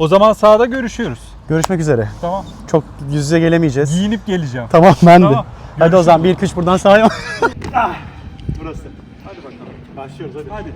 O zaman sahada görüşüyoruz. Görüşmek üzere. Tamam. Çok yüz yüze gelemeyeceğiz. Giyinip geleceğim. Tamam ben de. Tamam, Hadi o zaman bir iki üç buradan sahaya. Burası. Hadi bakalım. Başlıyoruz hadi. Hadi.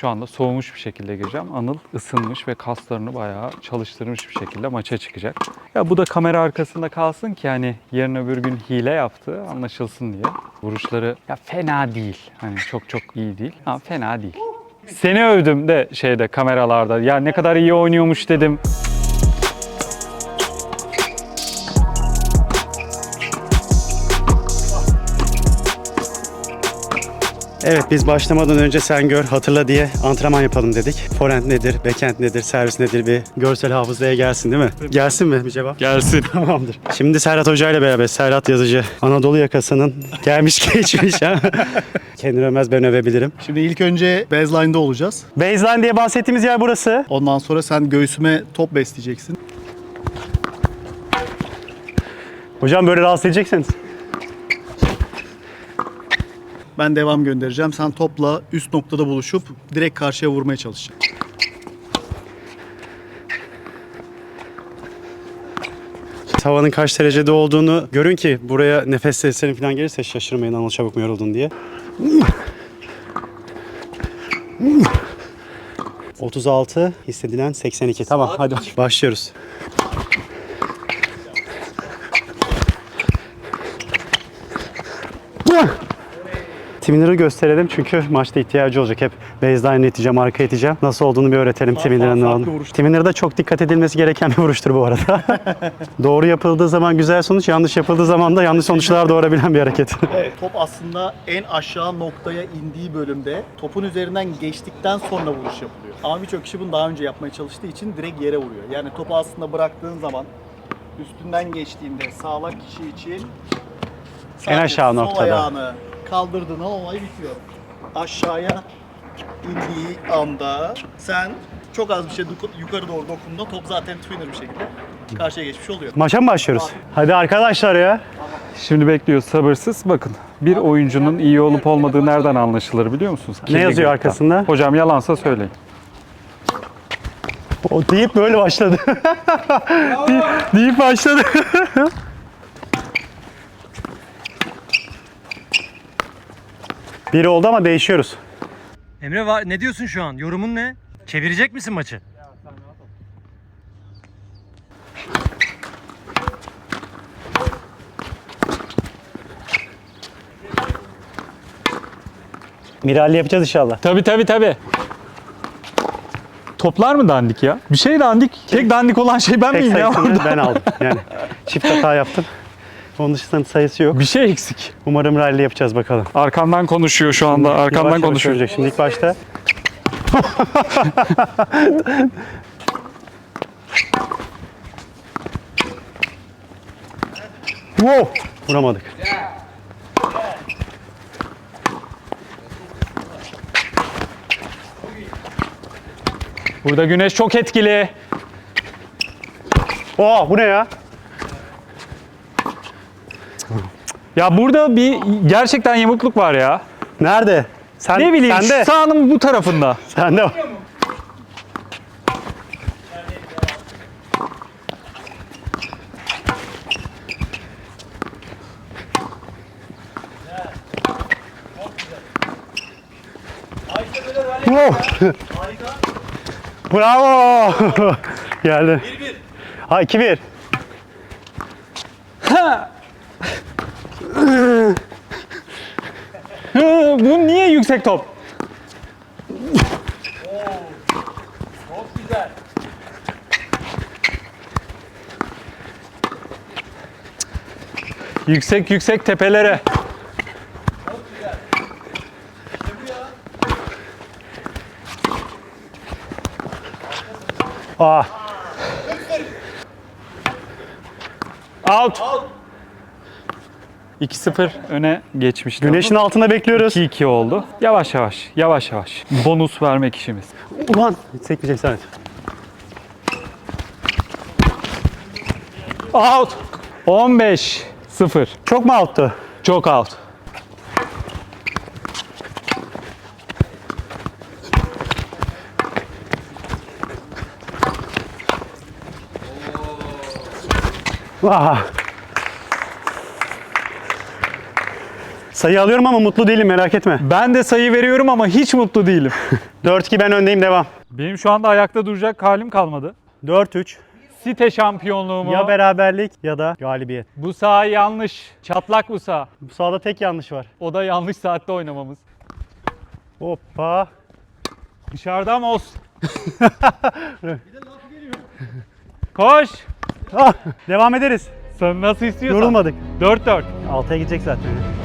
Şu anda soğumuş bir şekilde gireceğim. Anıl ısınmış ve kaslarını bayağı çalıştırmış bir şekilde maça çıkacak. Ya bu da kamera arkasında kalsın ki hani yarın öbür gün hile yaptığı anlaşılsın diye. Vuruşları ya fena değil. Hani çok çok iyi değil ama fena değil. Seni övdüm de şeyde kameralarda. Ya ne kadar iyi oynuyormuş dedim. Evet biz başlamadan önce sen gör hatırla diye antrenman yapalım dedik. Forehand nedir, backhand nedir, servis nedir bir görsel hafızaya gelsin değil mi? Gelsin mi bir cevap? Gelsin. Tamamdır. Şimdi Serhat Hoca ile beraber Serhat Yazıcı Anadolu yakasının gelmiş geçmiş ha. Kendini övmez ben övebilirim. Şimdi ilk önce baseline'da olacağız. Baseline diye bahsettiğimiz yer burası. Ondan sonra sen göğsüme top besleyeceksin. Hocam böyle rahatsız edeceksiniz. Ben devam göndereceğim. Sen topla üst noktada buluşup direkt karşıya vurmaya çalışacaksın. Tavanın kaç derecede olduğunu görün ki buraya nefes sesleri falan gelirse şaşırmayın Anıl çabuk mu yoruldun diye. 36 hissedilen 82. Tamam hadi başlıyoruz. Twinner'ı gösterelim çünkü maçta ihtiyacı olacak. Hep baseline iteceğim, arka iteceğim. Nasıl olduğunu bir öğretelim olduğunu. vuruşlar. Twinner'da çok dikkat edilmesi gereken bir vuruştur bu arada. Doğru yapıldığı zaman güzel sonuç, yanlış yapıldığı zaman da yanlış sonuçlar doğurabilen bir hareket. Evet. Top aslında en aşağı noktaya indiği bölümde topun üzerinden geçtikten sonra vuruş yapılıyor. Ama birçok kişi bunu daha önce yapmaya çalıştığı için direkt yere vuruyor. Yani topu aslında bıraktığın zaman üstünden geçtiğinde sağlak kişi için sadece aşağı noktada. ayağını kaldırdığın an olay bitiyor. Aşağıya indiği anda sen çok az bir şey doku- yukarı doğru dokunduğunda top zaten twinner bir şekilde karşıya geçmiş oluyor. Maça mı başlıyoruz? Hadi arkadaşlar ya. Şimdi bekliyoruz sabırsız. Bakın bir oyuncunun iyi olup olmadığı nereden anlaşılır biliyor musunuz? Kirli yazıyor gırttan. arkasında? Hocam yalansa söyleyin. O deyip böyle başladı. deyip başladı. Biri oldu ama değişiyoruz. Emre var, ne diyorsun şu an? Yorumun ne? Çevirecek misin maçı? Miralli yapacağız inşallah. Tabii tabii tabii. Toplar mı dandik ya? Bir şey dandik. Tek dandik olan şey ben Tek miyim ya sayısını ben aldım. Yani çift hata yaptım. Onun dışında sayısı yok. Bir şey eksik. Umarım rally yapacağız bakalım. Arkamdan konuşuyor şu anda. Arkamdan yavaş konuşuyor. görecek. Şimdi ilk başta. wow! Vuramadık. Burada güneş çok etkili. Oha bu ne ya? Ya burada bir gerçekten yamukluk var ya. Nerede? Sen, Ne bileyim Sende. sahanın bu tarafında. Sende var. Wow. Bravo. Geldi. 1-1. Ha 2-1. Hı, bu yüksek top? Yüksek yüksek tepelere. Aa, Out. 2-0 öne geçmişti. güneşin altında bekliyoruz. 2-2 oldu. Yavaş yavaş, yavaş yavaş. Bonus vermek işimiz. Ulan sekmeyeceksin evet. Out. 15 0. Çok mu outtu? Çok out. Vah. Sayı alıyorum ama mutlu değilim merak etme. Ben de sayı veriyorum ama hiç mutlu değilim. 4-2 ben öndeyim devam. Benim şu anda ayakta duracak halim kalmadı. 4-3. Site şampiyonluğumu. Ya beraberlik ya da galibiyet. bu saha yanlış. Çatlak bu saha. Bu sahada tek yanlış var. O da yanlış saatte oynamamız. Hoppa. Dışarıda ama olsun. Koş. Ah, devam ederiz. Sen nasıl istiyorsan. Yorulmadık. 4-4. Altıya gidecek zaten.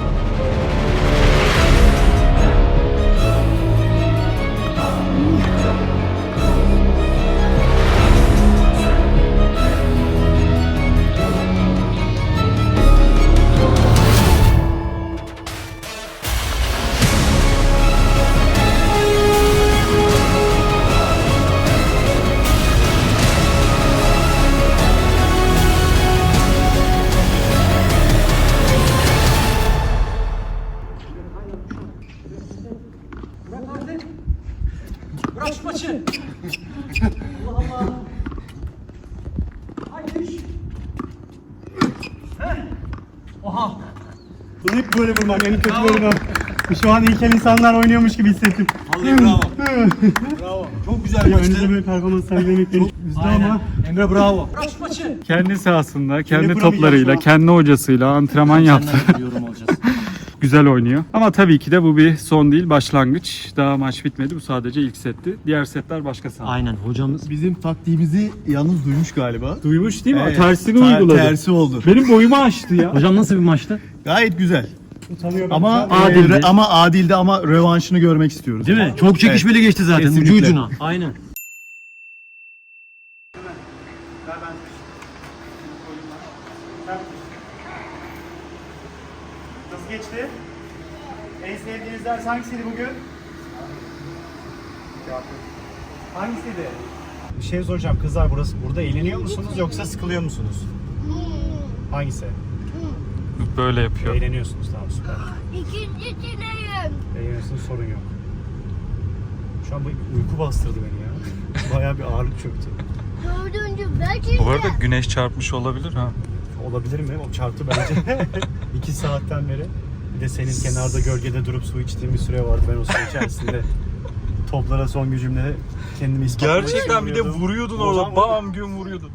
Böyle vurmak en kötü oyunu. Şu an ilkel insanlar oynuyormuş gibi hissettim. Vallahi bravo. bravo. Çok güzel Ya maçtı. önünüze böyle performans sergilemek beni üzdü ama Emre bravo. Kendi sahasında, kendi kuramayacağım toplarıyla, şu an. kendi hocasıyla antrenman yaptı. Senden bir yorum alacağız. Güzel oynuyor. Ama tabii ki de bu bir son değil, başlangıç. Daha maç bitmedi. Bu sadece ilk setti. Diğer setler başka saha. Aynen hocamız. Bizim taktiğimizi yalnız duymuş galiba. Duymuş değil mi? Evet, Tersini ter- uyguladı. Tersi oldu. Benim boyumu aştı ya. Hocam nasıl bir maçtı? Gayet güzel. Utanıyorum. Ama Ben- adildi. ama adildi ama rövanşını görmek istiyoruz. Değil mi? Çok çekişmeli geçti zaten. Ucu Kesinlikle. ucuna. Aynen. Nasıl geçti? En sevdiğiniz ders hangisiydi bugün? Hangisiydi? Bir şey soracağım kızlar burası burada eğleniyor musunuz yoksa sıkılıyor musunuz? Hangisi? Böyle yapıyor. Eğleniyorsunuz tamam süper. İkincisindeyim. Eğleniyorsunuz sorun yok. Şu an bu uyku bastırdı beni ya. Bayağı bir ağırlık çöktü. Dördüncü belki Bu arada güneş çarpmış olabilir ha. Olabilir mi? O çarptı bence. İki saatten beri. Bir de senin kenarda gölgede durup su içtiğim bir süre vardı. Ben o su içerisinde toplara son gücümle kendimi ispatlamak için vuruyordum. vuruyordun orada, Bam gün vuruyordun.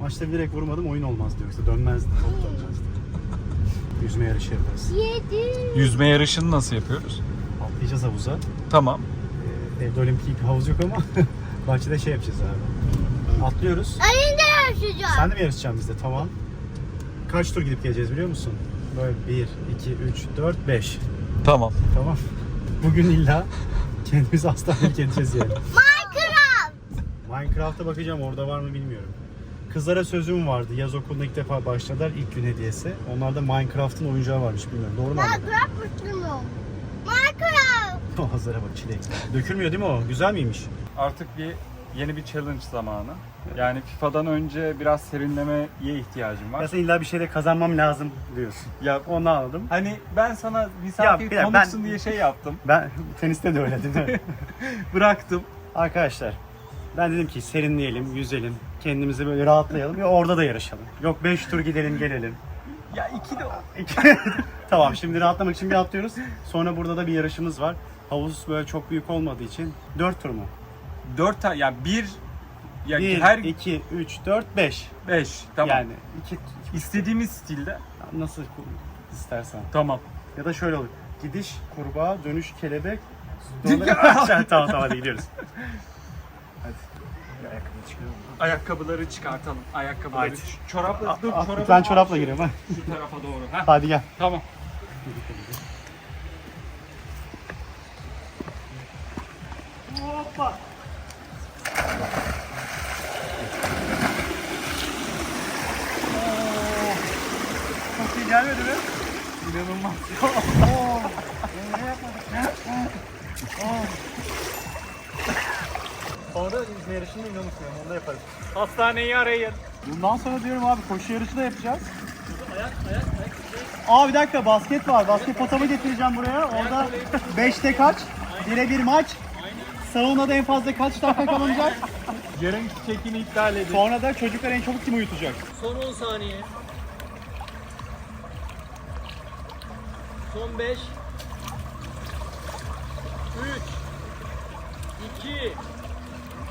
Maçta bilerek vurmadım oyun olmazdı yoksa dönmezdi. Top dönmezdi. Yüzme yarışı yaparız. yedi. Yüzme yarışını nasıl yapıyoruz? Atlayacağız havuza. Tamam. Ee, evde olimpik bir havuz yok ama bahçede şey yapacağız abi. Atlıyoruz. Elinde yaşayacağım. Sen de mi yarışacaksın bizde? Tamam. Kaç tur gidip geleceğiz biliyor musun? Böyle 1, 2, 3, 4, 5. Tamam. Tamam. Bugün illa kendimizi hastanelik edeceğiz yani. Minecraft. Minecraft'a bakacağım orada var mı bilmiyorum. Kızlara sözüm vardı. Yaz okuluna ilk defa başladılar. ilk gün hediyesi. Onlarda Minecraft'ın oyuncağı varmış bilmiyorum. Doğru mu anladım? Minecraft mutluyorum. Minecraft. O hazıra bak çilek. Dökülmüyor değil mi o? Güzel miymiş? Artık bir yeni bir challenge zamanı. Yani FIFA'dan önce biraz serinlemeye ihtiyacım Ya var. sen illa bir şeyde kazanmam lazım diyorsun. Ya Onu anladım. hani ben sana Ya misafir bir dakika, konuksun ben- diye şey yaptım. Ben teniste de öyle değil mi? Bıraktım. Arkadaşlar ben dedim ki serinleyelim, yüzelim, kendimizi böyle rahatlayalım ve orada da yarışalım. Yok 5 tur gidelim gelelim. Ya iki de tamam şimdi rahatlamak için bir atlıyoruz. Sonra burada da bir yarışımız var. Havuz böyle çok büyük olmadığı için 4 tur mu? dört tane ya bir ya 1, her 2, 3, 4, 5. beş tamam. Yani iki, İstediğimiz stilde nasıl istersen. tamam. Ya da şöyle olur. Gidiş kurbağa, dönüş kelebek. Sonra... tamam tamam hadi gidiyoruz. Hadi. Ayakkabı çıkıyorum. Ayakkabıları çıkartalım. Ayakkabıları. Haydi. Çorapla dur çorabı. ben çorapla giriyorum ha. Şu tarafa doğru. Heh, Hadi gel. tamam. Hoppa. Sonra yüzme yarışını yine unutmayalım. Onu da yaparız. Hastaneyi arayın. Bundan sonra diyorum abi koşu yarışı da yapacağız. Aa bir dakika basket var. Basket potamı getireceğim buraya. Orada 5'te kaç? Bire bir maç. Saunada en fazla kaç dakika kalınacak? Yarın çekini iptal edin. Sonra da çocuklar en çabuk kim uyutacak? Son 10 saniye. Son 5. 3 2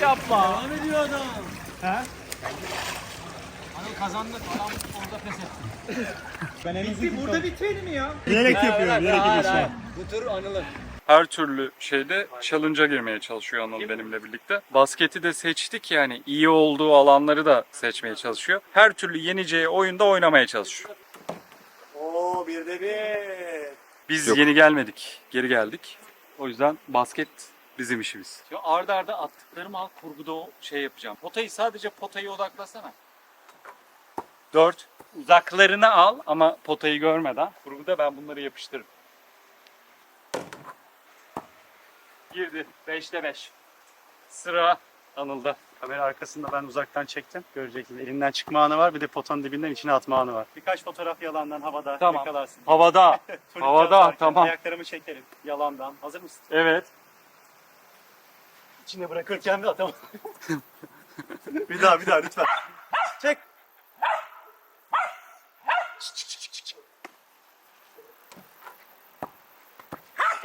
Yapma. Devam ediyor adam. He? Anıl kazandı. Adam orada pes etti. Ben en Bitti. Burada bitmedi mi ya? Bilerek yapıyorum. Bilerek yapıyorum. Bu tur Anıl'ın. Her türlü şeyde challenge'a girmeye çalışıyor Anıl benimle birlikte. Basketi de seçtik yani iyi olduğu alanları da seçmeye çalışıyor. Her türlü yeneceği oyunda oynamaya çalışıyor. Oo bir de bir. Biz yeni gelmedik, geri geldik. O yüzden basket bizim işimiz. Şu arda arda attıklarımı al kurguda o şey yapacağım. Potayı sadece potayı odaklasana. 4. Uzaklarını al ama potayı görmeden. Kurguda ben bunları yapıştırırım. Girdi. 5'te 5. Sıra Anıl'da. Kamera arkasında ben uzaktan çektim. Göreceksiniz. Elinden çıkma anı var. Bir de potanın dibinden içine atma anı var. Birkaç fotoğraf yalandan havada Tamam. yakalarsın. Havada. Havada, tamam. Ayaklarımı çekerim. Yalandan. Hazır mısın? Evet. İçine bırakırken de atamam. bir daha bir daha lütfen. Çek.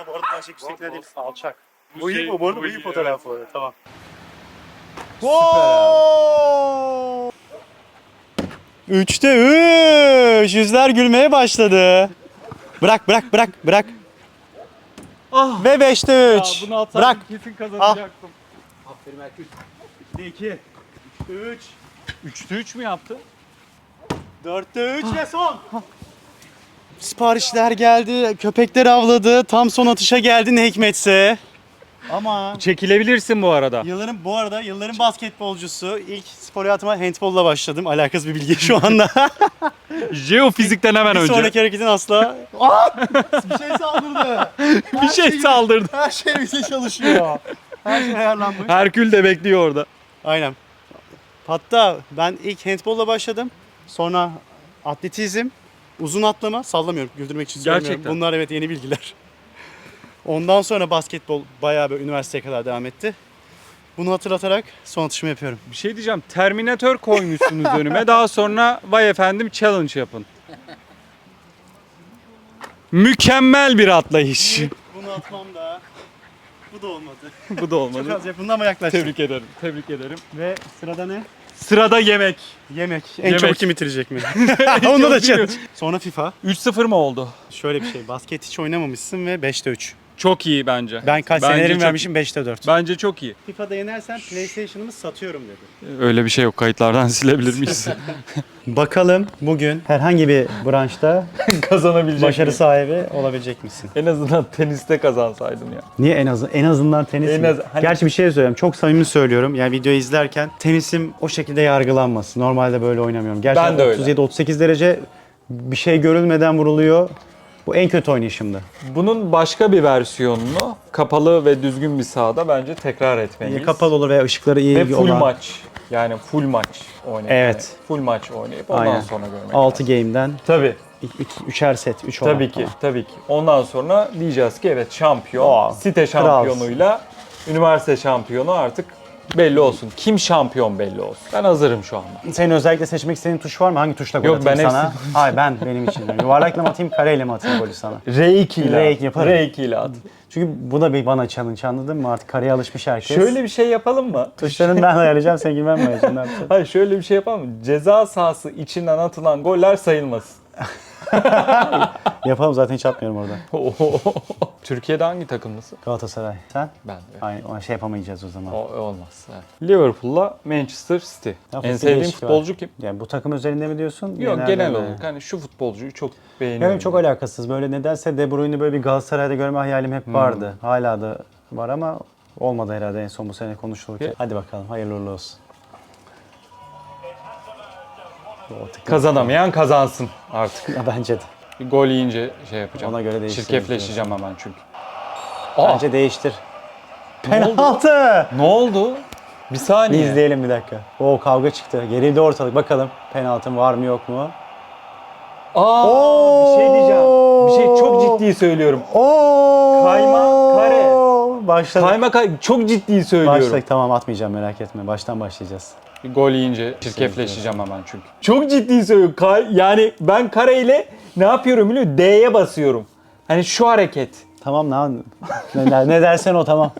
Bu arada ben çek yüksekliğine değil. Alçak. Bu, iyi şey- bu bu arada bu iyi iyi, fotoğraf bu arada. Tamam. Üçte üç. Yüzler gülmeye başladı. Bırak bırak bırak bırak. Ah. Ve beşte üç. bunu atsam Bırak. kesin kazanacaktım. Aferin Erkül. 2, 3, 3'te 3 mü yaptı? 4'te 3 ve son. Siparişler geldi, köpekler avladı, tam son atışa geldi ne hikmetse. Ama Çekilebilirsin bu arada. yılların bu arada yılların basketbolcusu ilk spor hayatıma handbolla başladım. Alakasız bir bilgi şu anda. Jeofizikten hemen bir önce. sonraki hareketin asla... Aa! Bir şey saldırdı. bir şey saldırdı. Her şey bize çalışıyor. Her şey ayarlanmış. Herkül de bekliyor orada. Aynen. Hatta ben ilk handbolla başladım. Sonra atletizm, uzun atlama, sallamıyorum güldürmek için söylemiyorum. Gerçekten. Bunlar evet yeni bilgiler. Ondan sonra basketbol bayağı bir üniversiteye kadar devam etti. Bunu hatırlatarak son atışımı yapıyorum. Bir şey diyeceğim. Terminator koymuşsunuz önüme. Daha sonra vay efendim challenge yapın. Mükemmel bir atlayış. Bunu atmam da bu da olmadı. Bu da Çok olmadı. az yapıldı ama yaklaştım. Tebrik ederim. Tebrik ederim. Ve sırada ne? Sırada yemek. Yemek. En Yemek. çabuk kim bitirecek mi? Onda da Çok challenge. Sonra FIFA. 3-0 mı oldu? Şöyle bir şey. Basket hiç oynamamışsın ve 5'te 3. Çok iyi bence. Ben kaç Bence senelerim çok- vermişim 5'te 4. Bence çok iyi. FIFA'da yenersen PlayStation'ımı satıyorum dedi. Öyle bir şey yok. Kayıtlardan silebilir miyiz? Bakalım bugün herhangi bir branşta Kazanabilecek başarı sahibi olabilecek misin? En azından teniste kazansaydın ya. Niye en az en azından tenis En mi? az- hani- Gerçi bir şey söyleyeyim. Çok samimi söylüyorum. Yani videoyu izlerken tenisim o şekilde yargılanmasın. Normalde böyle oynamıyorum. Gerçekten Ben de öyle. 37-38 derece bir şey görülmeden vuruluyor. Bu en kötü oynayışımdı. Bunun başka bir versiyonunu kapalı ve düzgün bir sahada bence tekrar etmeliyiz. Kapalı olur veya ışıkları iyi ve full olan. maç. Yani full maç oynayıp. Evet. yani full maç oynayıp ondan Aynen. sonra görmek 6 lazım. game'den Tabii. 3'er set, 3 olan. Tabii ki. Tabii ki. Ondan sonra diyeceğiz ki evet şampiyon. Aa, site şampiyonuyla üniversite şampiyonu artık belli olsun. Kim şampiyon belli olsun. Ben hazırım şu anda. Senin özellikle seçmek istediğin tuş var mı? Hangi tuşla gol Yok, atayım ben sana? Hayır ben benim için. Yuvarlakla mı atayım, kareyle mi atayım golü sana? R2 ile. R2 yaparım. R2 ile at. Çünkü bu da bir bana challenge anladın mı? Artık kareye alışmış herkes. Şöyle bir şey yapalım mı? Tuşlarını ben ayarlayacağım, sen ben mi ayarlayacağım? Ne yapacağım? Hayır şöyle bir şey yapalım mı? Ceza sahası içinden atılan goller sayılmasın. Yapalım zaten hiç atmıyorum orada. Türkiye'de hangi takımlısın? Galatasaray. Sen? Ben de. Aynı ona şey yapamayacağız o zaman. O, olmaz. Evet. Liverpool'la Manchester City. Ya, en sevdiğim değişik var. futbolcu kim? Yani bu takım özelinde mi diyorsun? Yok genel mi? olarak. Hani şu futbolcuyu çok beğeniyorum. Benim çok alakasız. Böyle nedense De Bruyne'i böyle bir Galatasaray'da görme hayalim hep vardı. Hala da var ama olmadı herhalde en son bu sene konuşulurken. Ya- Hadi bakalım hayırlı uğurlu olsun. Tıkı- Kazanamayan kazansın artık. Bence de. Bir gol yiyince şey yapacağım. Ona göre değiştiririz Çirkefleşeceğim hemen çünkü. Aa, Bence değiştir. Penaltı! Ne oldu? Bir Bir saniye. izleyelim bir dakika. O kavga çıktı. Gerildi ortalık. Bakalım penaltım var mı yok mu? Aa, bir şey diyeceğim. Bir şey çok ciddi söylüyorum. Oo! Kayma, kare. Başladık. Kayma kay çok ciddi söylüyorum. Başladık tamam atmayacağım merak etme. Baştan başlayacağız. Gol yiyince çirkefleşeceğim hemen çünkü. Çok ciddi söylüyorum. Kay- yani ben kareyle ne yapıyorum biliyor musun? D'ye basıyorum. Hani şu hareket. Tamam ne, ne, ne dersen o tamam.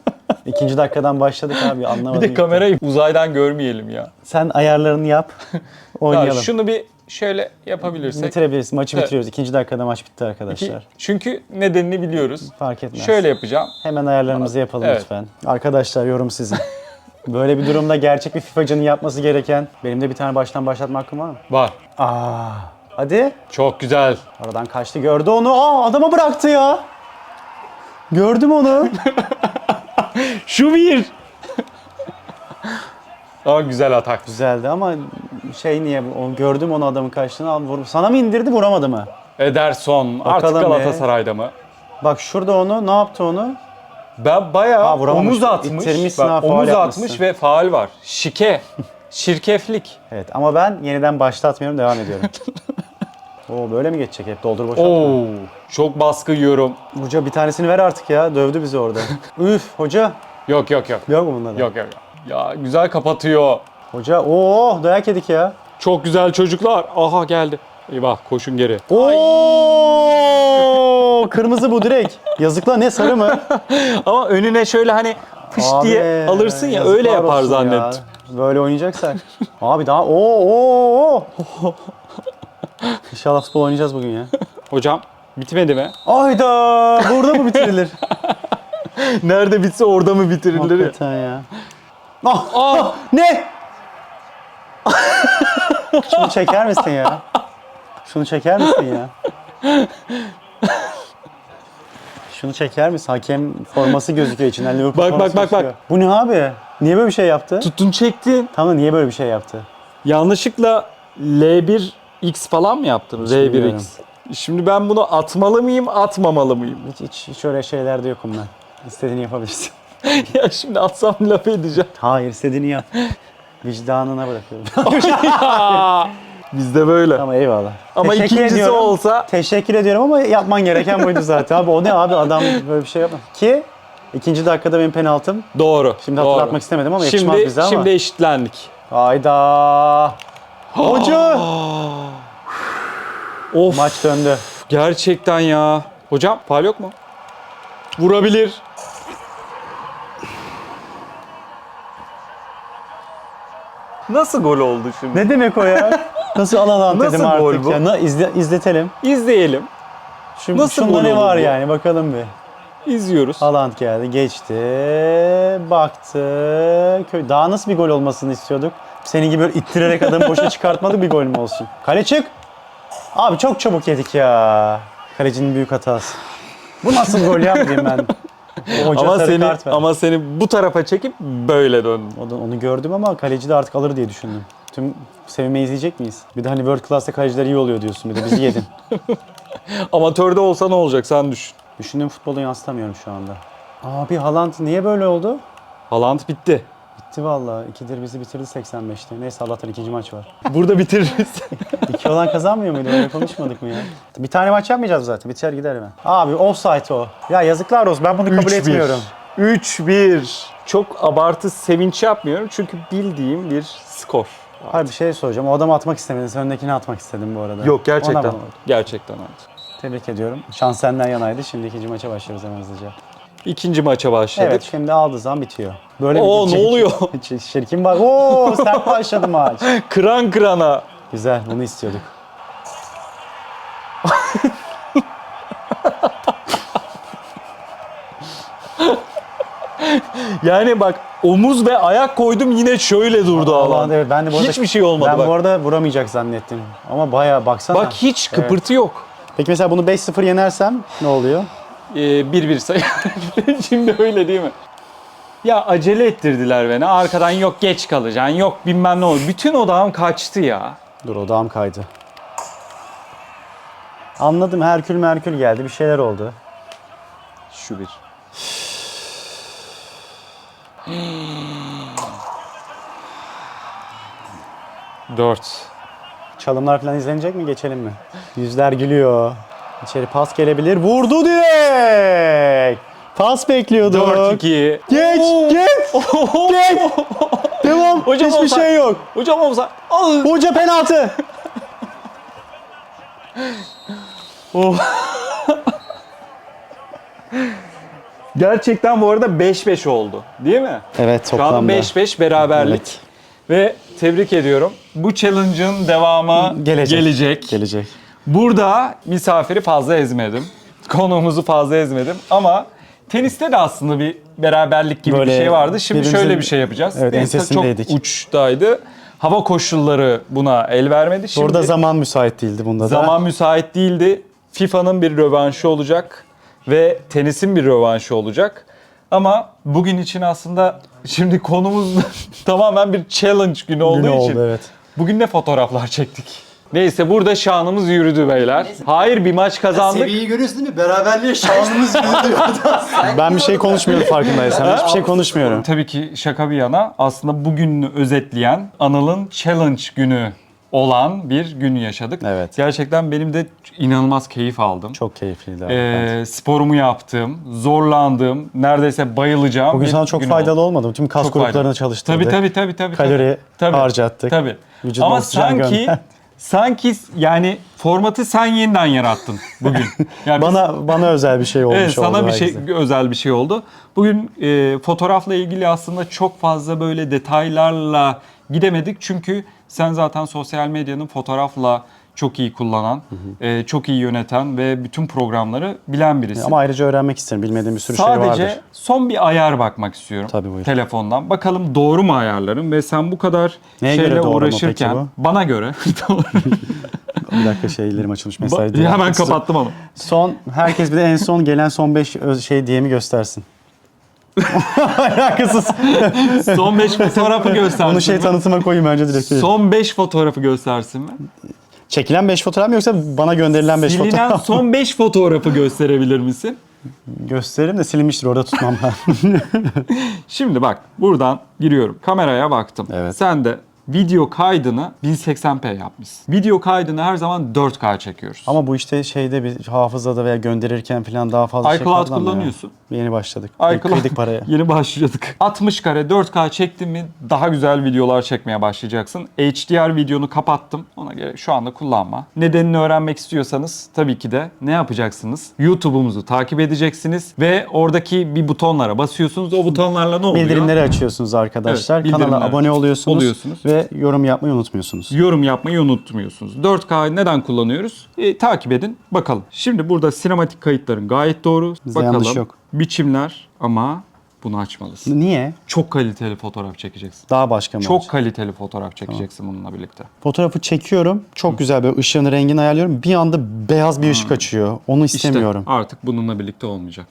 İkinci dakikadan başladık abi anlamadım. Bir de kamerayı uzaydan görmeyelim ya. Sen ayarlarını yap. Ya Oynayalım. şunu bir şöyle yapabilirsek. Bitirebiliriz. Maçı Evet. bitiriyoruz. İkinci dakikada maç bitti Ki- arkadaşlar. çünkü nedenini biliyoruz. Fark etmez. Şöyle yapacağım. Hemen ayarlarımızı yapalım Evet. lütfen. Arkadaşlar yorum sizin. Böyle bir durumda gerçek bir FIFA'cının yapması gereken benim de bir tane baştan başlatma hakkım var mı? Var. Aa, hadi. Çok güzel. Aradan kaçtı gördü onu. Aa adama bıraktı ya. Gördüm onu. Şu bir. Aa güzel atak. Güzeldi ama şey niye o gördüm onu adamın kaçtığını al vur. Sana mı indirdi vuramadı mı? Ederson. Artık Bakalım be. Galatasaray'da mı? Bak şurada onu ne yaptı onu? Ben bayağı Ha, vuramamış. omuz atmış. İttirmişsin Bak, ha, faul omuz yapmışsın. atmış ve faal var. Şike. Şirkeflik. Evet ama ben yeniden başlatmıyorum devam ediyorum. Oo böyle mi geçecek hep doldur boşalt. Oo, çok baskı yiyorum. Hoca bir tanesini ver artık ya. Dövdü bizi orada. Üf hoca. Yok yok yok. Yok mu bunda da? Yok yok. yok. Ya güzel kapatıyor. Hoca oo dayak yedik ya. Çok güzel çocuklar. Aha geldi. Eyvah koşun geri. Oo kırmızı bu direkt. Yazıklar ne sarı mı? Ama önüne şöyle hani fış Abi, diye alırsın ya yazıklar öyle yapar olsun ya. zannettim. Böyle oynayacaksak. Abi daha oo oo oo. İnşallah futbol oynayacağız bugün ya. Hocam bitmedi mi? Ayda burada mı bitirilir? Nerede bitse orada mı bitirilir? Hakikaten ya. Ah, ah, ne? Şunu çeker misin ya? Şunu çeker misin ya? Şunu çeker misin? Hakem forması gözüküyor içinden. Liverpool Bak, forması bak, bak, bak. gözüküyor. Bu ne abi? Niye böyle bir şey yaptı? Tuttun çektin. Tamam da niye böyle bir şey yaptı? Yanlışlıkla L1X falan mı yaptım? bilmiyorum. R1X. Şimdi ben bunu atmalı mıyım, atmamalı mıyım? Hiç, hiç, hiç öyle şeylerde yokum ben. İstediğini yapabilirsin. ya şimdi atsam laf edeceğim. Hayır istediğini yap. Vicdanına bırakıyorum. Bizde böyle. tamam eyvallah. Ama Teşekkür ikincisi ediyorum. olsa Teşekkür ediyorum ama yapman gereken buydu zaten. Abi o ne abi adam böyle bir şey yapma. Ki ikinci dakikada benim penaltım. doğru. Şimdi doğru. hatırlatmak istemedim ama yakışmaz Şimdi, bize ama. şimdi eşitlendik. Hayda. Hoca. Of Maç döndü. gerçekten ya. Hocam faal yok mu? Vurabilir. Nasıl gol oldu şimdi? Ne demek o ya? Nasıl alalım Nasıl dedim artık gol bu? ya. Na, izle, izletelim. İzleyelim. Şimdi Nasıl şunda gol ne var bu? yani bakalım bir. İzliyoruz. Haaland geldi, geçti, baktı. Köy- Daha nasıl bir gol olmasını istiyorduk? Senin gibi böyle ittirerek adamı boşa çıkartmadık bir gol mü olsun? Kale çık. Abi çok çabuk yedik ya. Kalecinin büyük hatası. Bu nasıl gol ya diyeyim ben. O Hoca Ama sarı seni kart verdi. ama seni bu tarafa çekip böyle döndüm. O da- onu gördüm ama kaleci de artık alır diye düşündüm. Tüm sevmeyi izleyecek miyiz? Bir de hani World Class'ta kaleciler iyi oluyor diyorsun. Bir de bizi yedin. Amatörde olsa ne olacak sen düşün. Düşündüğüm futbolu yansıtamıyorum şu anda. Abi Haaland niye böyle oldu? Haaland bitti. Bitti valla. İkidir bizi bitirdi 85'te. Neyse Allah'tan ikinci maç var. Burada bitiririz. İki olan kazanmıyor muydu? Öyle konuşmadık mı ya? Bir tane maç yapmayacağız zaten. Biter gider hemen. Abi offside o. Ya yazıklar olsun. Ben bunu kabul 3-1. etmiyorum. 3-1. Çok abartı sevinç yapmıyorum çünkü bildiğim bir skor. Hayır bir şey soracağım. O adamı atmak istemedin. Sen öndekini atmak istedin bu arada. Yok gerçekten. Ona bak. Gerçekten öyle. Tebrik ediyorum. Şans senden yanaydı. Şimdi ikinci maça başlıyoruz hemen hızlıca. İkinci maça başladık. Evet şimdi aldığı zaman bitiyor. Böyle Oo, bir ne oluyor? Hiç Şirkin var. Oo sert başladı maç. Kıran kırana. Güzel bunu istiyorduk. Yani bak omuz ve ayak koydum yine şöyle durdu alan. Allah'ım, evet ben de bu arada, Hiçbir şey olmadı Ben bak. bu arada vuramayacak zannettim. Ama bayağı baksana. Bak hiç kıpırtı yok. Peki mesela bunu 5-0 yenersem ne oluyor? Ee, bir bir sayı. Şimdi öyle değil mi? Ya acele ettirdiler beni. Arkadan yok geç kalacaksın, yok bilmem ne olur. Bütün odağım kaçtı ya. Dur odağım kaydı. Anladım Herkül Merkül geldi bir şeyler oldu. Şu bir. Dört. Çalımlar falan izlenecek mi geçelim mi? Yüzler gülüyor. İçeri pas gelebilir. Vurdu direkt. Pas bekliyorduk. Dört, iki. Geç, geç, geç. Devam. Hocam Hiçbir olsa- şey yok. Hocam olsa. Ah! Hoca penaltı. Gerçekten bu arada 5-5 oldu. Değil mi? Evet Şu anda toplamda. 5-5 beraberlik. Evet. Ve tebrik ediyorum. Bu challenge'ın devamı Gelecek. gelecek. Gelecek. Burada misafiri fazla ezmedim. Konuğumuzu fazla ezmedim ama teniste de aslında bir beraberlik gibi Böyle bir şey vardı. Şimdi şöyle bir şey yapacağız. Evet, ensesindeydik. Çok uçtaydı. Hava koşulları buna el vermedi. Şimdi Burada zaman müsait değildi bunda da. zaman müsait değildi. FIFA'nın bir rövanşı olacak ve tenisin bir rövanşı olacak. Ama bugün için aslında şimdi konumuz tamamen bir challenge günü olduğu Günü için oldu evet. bugün ne fotoğraflar çektik. Neyse burada şanımız yürüdü beyler. Hayır bir maç kazandık. Seviyeyi görüyorsun değil mi? Beraberliğe şansımız gidiyor. Ben bir şey konuşmuyorum farkındaysan. Hiçbir şey konuşmuyorum. Tabii ki şaka bir yana aslında bugünü özetleyen Anıl'ın challenge günü olan bir gün yaşadık. Evet. Gerçekten benim de inanılmaz keyif aldım. Çok keyifliydi. abi. Ee, sporumu yaptım, zorlandım, neredeyse bayılacağım. Bugün sana çok faydalı oldu. olmadı mı? Tüm kas Çok gruplarını faydalı. çalıştırdık. Tabii tabii tabii tabii. Kalori tabii. harcattık. Tabii. Vücuduna Ama sanki sanki yani formatı sen yeniden yarattın bugün. Yani biz- Bana bana özel bir şey olmuş Evet oldu. sana bir şey herkese. özel bir şey oldu. Bugün e, fotoğrafla ilgili aslında çok fazla böyle detaylarla gidemedik çünkü sen zaten sosyal medyanın fotoğrafla çok iyi kullanan, e, çok iyi yöneten ve bütün programları bilen birisi. Ama ayrıca öğrenmek isterim. Bilmediğim bir sürü şey Sadece vardır. son bir ayar bakmak istiyorum. Tabii, buyur. Telefondan. Bakalım doğru mu ayarlarım ve sen bu kadar Neye şeyle göre uğraşırken peki bana göre doğru. Bir dakika şeylerim açılmış mesaj. diye. hemen kapattım onu. Son herkes bir de en son gelen son 5 şey diye mi göstersin? Alakasız. Son 5 fotoğrafı göstersin. Onu şey mi? tanıtıma koyayım önce direkt. Son 5 fotoğrafı göstersin mi? Çekilen 5 fotoğraf mı yoksa bana gönderilen 5 Silinen fotoğraf? son 5 fotoğrafı gösterebilir misin? Gösteririm de silinmiştir orada tutmam ben. Şimdi bak buradan giriyorum. Kameraya baktım. Evet. Sen de video kaydını 1080p yapmışsın. Video kaydını her zaman 4K çekiyoruz. Ama bu işte şeyde bir hafızada veya gönderirken falan daha fazla şey iCloud katlanmıyor. kullanıyorsun. Yeni başladık. iCloud paraya. yeni başladık. 60 kare 4K çektin mi daha güzel videolar çekmeye başlayacaksın. HDR videonu kapattım. Ona gerek şu anda kullanma. Nedenini öğrenmek istiyorsanız tabii ki de ne yapacaksınız? YouTube'umuzu takip edeceksiniz ve oradaki bir butonlara basıyorsunuz. O butonlarla ne oluyor? Bildirimleri açıyorsunuz arkadaşlar. Evet, Kanala abone oluyorsunuz. oluyorsunuz. Ve yorum yapmayı unutmuyorsunuz. Yorum yapmayı unutmuyorsunuz. 4K neden kullanıyoruz? E, takip edin bakalım. Şimdi burada sinematik kayıtların gayet doğru. Bizde bakalım. yanlış yok. Biçimler ama bunu açmalısın. Niye? Çok kaliteli fotoğraf çekeceksin. Daha başka mı Çok olacak? kaliteli fotoğraf çekeceksin bununla birlikte. Fotoğrafı çekiyorum. Çok güzel böyle ışığını rengini ayarlıyorum. Bir anda beyaz bir ışık açıyor. Onu istemiyorum. İşte artık bununla birlikte olmayacak.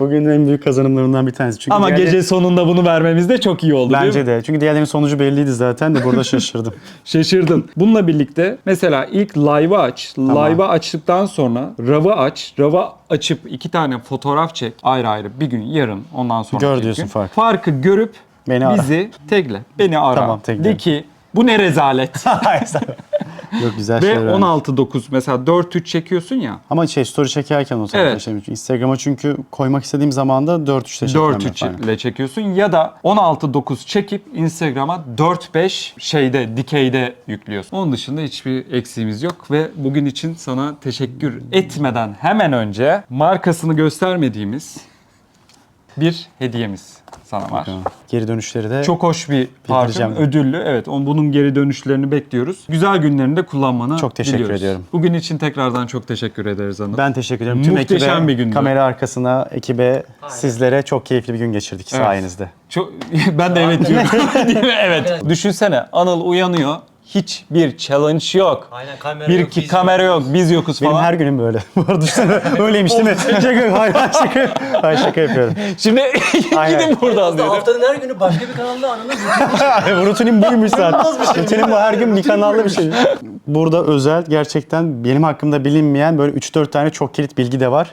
Bugün en büyük kazanımlarımdan bir tanesi. Çünkü Ama diğerleri- gece sonunda bunu vermemiz de çok iyi oldu değil mi? Bence de. Çünkü diğerlerinin sonucu belliydi zaten de burada şaşırdım. Şaşırdın. Bununla birlikte mesela ilk live'ı aç. Live'ı açtıktan sonra RAW'ı aç. RAW'ı açıp iki tane fotoğraf çek. Ayrı ayrı bir gün yarın ondan sonra Gör diyorsun farkı. Farkı görüp Beni ara. bizi tegle. Beni ara. Tamam, tekle. De ki bu ne rezalet. Yok güzel Ve şeyler. öğrendim. 16-9 mesela 4-3 çekiyorsun ya. Ama şey story çekerken o Evet. evet. şey. Instagram'a çünkü koymak istediğim zaman da 4-3'te çekmem 4-3 ile çekiyorsun ya da 16-9 çekip Instagram'a 4-5 şeyde dikeyde yüklüyorsun. Onun dışında hiçbir eksiğimiz yok ve bugün için sana teşekkür etmeden hemen önce markasını göstermediğimiz bir hediyemiz sana var. Geri dönüşleri de Çok hoş bir parfüm. Bildireceğim. Ödüllü. Evet, on- bunun geri dönüşlerini bekliyoruz. Güzel günlerinde kullanmanı Çok teşekkür diliyoruz. ediyorum. Bugün için tekrardan çok teşekkür ederiz Anıl. ben teşekkür ederim. Tüm Muhteşem ekibe, bir gündü. kamera arkasına, ekibe, sizlere çok keyifli bir gün geçirdik Evet. sayenizde. Çok ben de evet diyorum. Değil mi? evet. Düşünsene Anıl uyanıyor. Hiçbir challenge yok. Aynen kamera Bir yok, ki biz kamera yok, biz yokuz Benim falan. her günüm böyle. Bu arada düşünsene, öyleymiş değil mi? şaka, hayır, hayır, şaka, hayır, şaka yapıyorum. Şimdi Aynen. gidin buradan diyor. haftanın her günü başka bir kanalda ananı bu rutinim buymuş zaten. Rutinim bu her gün bir kanalda bir şey. Burada özel gerçekten benim hakkımda bilinmeyen böyle 3-4 tane çok kilit bilgi de var.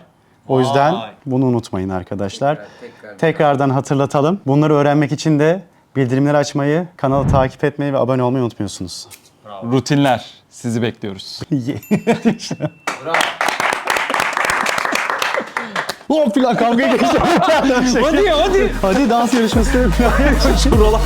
O yüzden Vay. bunu unutmayın arkadaşlar. Tekrardan hatırlatalım. Bunları öğrenmek için de bildirimleri açmayı, kanalı takip etmeyi ve abone olmayı unutmuyorsunuz. Rutinler. Sizi bekliyoruz. Hop filan kavga geçti. hadi hadi. Hadi dans yarışması. Şuralar.